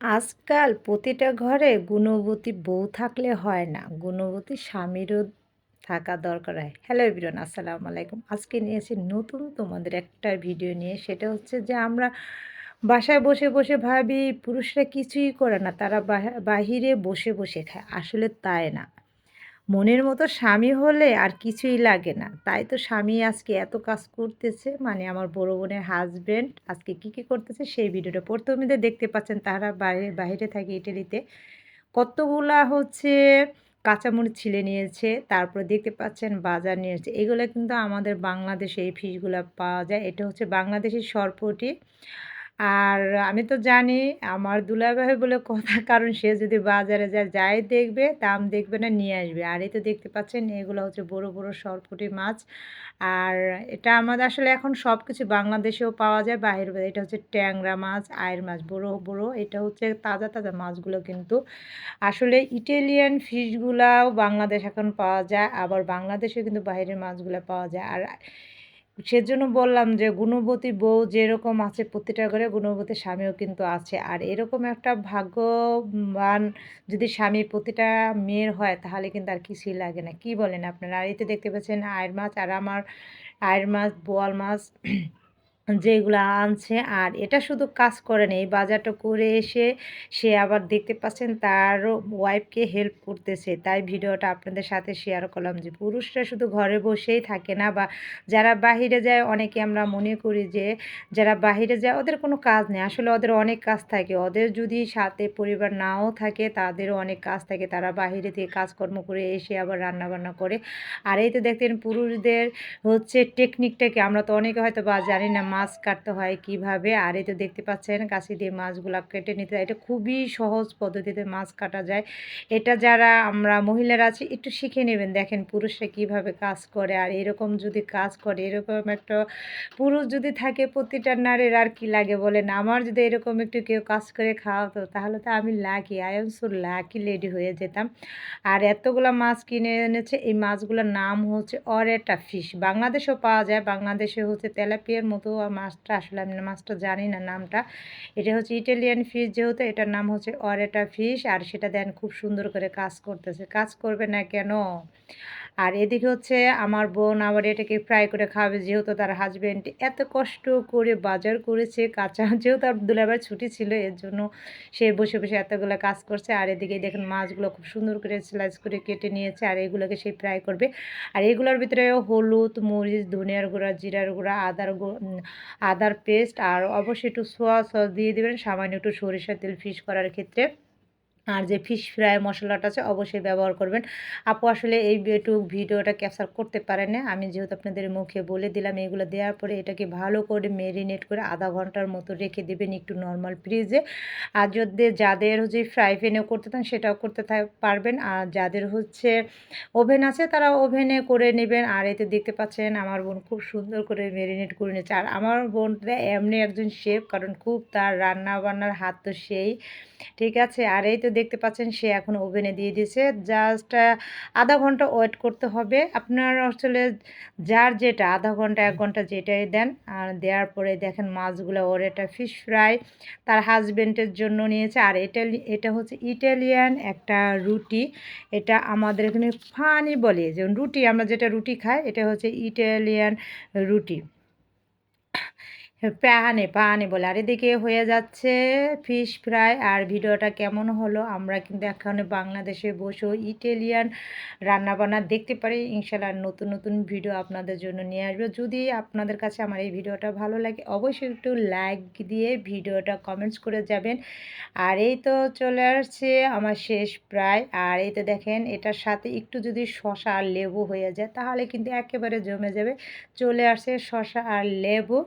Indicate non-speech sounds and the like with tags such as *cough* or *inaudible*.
আজকাল প্রতিটা ঘরে গুণবতী বউ থাকলে হয় না। গুণবতী স্বামীরও থাকা দরকার হয়। হ্যালো বিরোন আসসালামু আলাইকুম। আজকে নিয়েছি নতুন তোমাদের একটা ভিডিও নিয়ে। সেটা হচ্ছে যে আমরা বাসায় বসে বসে ভাবি, পুরুষরা কিছুই করে না, তারা বাহিরে বসে বসে খায়। আসলে তাই না। মনের মতো স্বামী হলে আর কিছুই লাগে না। তাই তো স্বামী আজকে এত কাজ করতেছে মানে আমার বড় বোনের হাজব্যান্ড আজকে কি কি করতেছে সেই ভিডিওটা প্রথমে দেখতে পাচ্ছেন তারা বাইরে বাইরে থাকে ইটালিতে। কতগুলা হচ্ছে কাঁচামরিচ ছিলে নিয়েছে, তারপর দেখতে পাচ্ছেন বাজার নিয়েছে। এগুলো কিন্তু আমাদের বাংলাদেশে এই ফিশগুলো পাওয়া যায়। এটা হচ্ছে বাংলাদেশের সরপটি। আর আমি তো জানি আমার দুলাভাই বলে কথা, কারণ সে যদি বাজারে যায় যাই দেখবে, দাম দেখবে না, নিয়ে আসবে। আর এই তো দেখতে পাচ্ছেন, এগুলো হচ্ছে বড় বড় সরপুটি মাছ। আর এটা আমাদের আসলে এখন সব কিছু বাংলাদেশেও পাওয়া যায়, বাহির এটা হচ্ছে ট্যাংরা মাছ আয়ের মাছ, বড় বড়, এটা হচ্ছে তাজা তাজা মাছগুলো কিন্তু। আসলে ইটালিয়ান ফিশগুলাও বাংলাদেশ এখন পাওয়া যায়, আবার বাংলাদেশে কিন্তু বাইরের মাছগুলো পাওয়া যায়। আর সেজন্য বললাম যে, গুণবতী বউ যেরকম আছে প্রতিটা ঘরে গুণবতী স্বামীও কিন্তু আছে। আর এরকম একটা ভাগ্যবান যদি স্বামী প্রতিটা মেয়ের হয়, তাহলে কিন্তু আর কিছুই লাগে না। কি বলেন আপনারা? আর এতে দেখতে পাচ্ছেন, আয়ের মাছ আর আমার, আয়ের মাছ, বোয়াল মাছ যেগুলো আনছে। আর এটা শুধু কাজ করে নেই, বাজারটা করে এসে সে আবার দেখতে পাচ্ছেন তার ওয়াইফকে হেল্প করতেছে। তাই ভিডিওটা আপনাদের সাথে শেয়ার করলাম যে পুরুষরা শুধু ঘরে বসেই থাকে না বা যারা বাহিরে যায়, অনেকে আমরা মনে করি যে যারা বাহিরে যায়, ওদের কোনো কাজ নেই। আসলে ওদের অনেক কাজ থাকে। ওদের যদি সাথে পরিবার নাও থাকে তাদেরও অনেক কাজ থাকে। তারা বাহিরে থেকে কাজকর্ম করে এসে আবার রান্না বান্না করে। আর এই তো দেখতেন পুরুষদের হচ্ছে টেকনিকটাকে আমরা তো অনেকে হয়তো বা জানি না মাছ কাটতে হয় কীভাবে? আর এই তো দেখতে পাচ্ছেন, কাশি দিয়ে মাছগুলো কেটে নিতে এটা খুবই সহজ পদ্ধতিতে মাছ কাটা যায়। এটা যারা আমরা মহিলারা আছি, একটু শিখে নেবেন। দেখেন পুরুষরা কীভাবে কাজ করে, আর এরকম যদি কাজ করে, এরকম একটা পুরুষ যদি থাকে প্রতিটা নারীর আর কি লাগে বলেন? আমার যদি এরকম একটু কেউ কাজ করে খাওয়াতো, তাহলে তো আমি lucky I am so lucky lady হয়ে যেতাম। আর এতগুলো মাছ কিনে এনেছে, এই মাছগুলোর নাম হচ্ছে অরেটা ফিশ। বাংলাদেশেও পাওয়া যায়, বাংলাদেশে হচ্ছে তেলাপিয়ার মতো মাছটা, আসলে আমি মাছটা জানি না নামটা। এটা হচ্ছে ইটালিয়ান ফিশ যেহেতু, এটার নাম হচ্ছে অরেটা ফিশ আর সেটা দেন খুব সুন্দর করে কাজ করতেছে। কাজ করবে না কেন? আর এদিকে হচ্ছে আমার বোন আবার এটাকে ফ্রাই করে খাবে যেহেতু তার হাজব্যান্ড এত কষ্ট করে বাজার করেছে, কাঁচা *laughs* যেহেতু তার দুলাবার ছুটি ছিল, এর জন্য সে বসে বসে এতগুলো কাজ করছে। আর এদিকে দেখেন মাছগুলো খুব সুন্দর করে স্লাইস করে কেটে নিয়েছে আর এগুলোকে সে ফ্রাই করবে। আর এগুলোর ভিতরে হলুদ, মরিচ, ধনিয়ার গুঁড়া, জিরার গুঁড়া, আদার আদার পেস্ট আর অবশ্যই একটু সোয়া সস দিয়ে দেবেন, সামান্য একটু সরিষার তেল ফিশ করার ক্ষেত্রে। আর যে ফিশ ফ্রাই মশলাটা আছে অবশ্যই ব্যবহার করবেন। আপু আসলে এই একটু ভিডিওটা ক্যাপচার করতে পারেন না। আমি যেহেতু আপনাদের মুখে বলে দিলাম, এগুলো দেওয়ার পরে এটাকে ভালো করে মেরিনেট করে আধা ঘণ্টার মতো রেখে দেবেন একটু নর্মাল ফ্রিজে আর যদি যাদের হচ্ছে ফ্রাই প্যানেও করতে থাকেন সেটাও করতে পারবেন। আর যাদের হচ্ছে ওভেন আছে, তারা ওভেনে করে নেবেন। আর এতে দেখতে পাচ্ছেন, আমার বোন খুব সুন্দর করে মেরিনেট করে নিচ্ছে। আর আমার বোনটা এমনি একজন শেফ কারণ খুব তার রান্না বান্নার হাত তো সেই। ঠিক আছে? আর এই তো দেখতে পাচ্ছেন সে এখন ওভেনে দিয়ে দিয়েছে। জাস্ট আধা ঘণ্টা ওয়েট করতে হবে। আপনার আসলে যার যেটা আধা ঘণ্টা এক ঘণ্টা যেটাই দেন আর দেওয়ার পরে দেখেন মাছগুলো ওর এটা ফিশ ফ্রাই তার হাজব্যান্ডের জন্য নিয়েছে। আর এটা এটা হচ্ছে ইটালিয়ান একটা রুটি। এটা আমাদের এখানে ফানি বলে যেমন রুটি আমরা যেটা রুটি খাই এটা হচ্ছে ইটালিয়ান রুটি। পাহানে পাহানে বলে। আর এদিকে হয়ে যাচ্ছে ফিশ ফ্রাই আর ভিডিওটা কেমন হলো? আমরা কিন্তু এখানে বাংলাদেশে বসে ইটালিয়ান রান্নাবান্না দেখতে পারি। ইনশাল্লাহ নতুন নতুন ভিডিও আপনাদের জন্য নিয়ে আসব। যদি আপনাদের কাছে আমার এই ভিডিওটা ভালো লাগে, অবশ্যই একটু লাইক দিয়ে ভিডিওটা কমেন্টস করে যাবেন। আর এই তো চলে আসছে আমার শেষ প্রায়। আর এই তো দেখেন, এটার সাথে একটু যদি শশা আর লেবু হয়ে যায়, তাহলে কিন্তু একেবারে জমে যাবে। চলে আসছে শশা আর লেবু।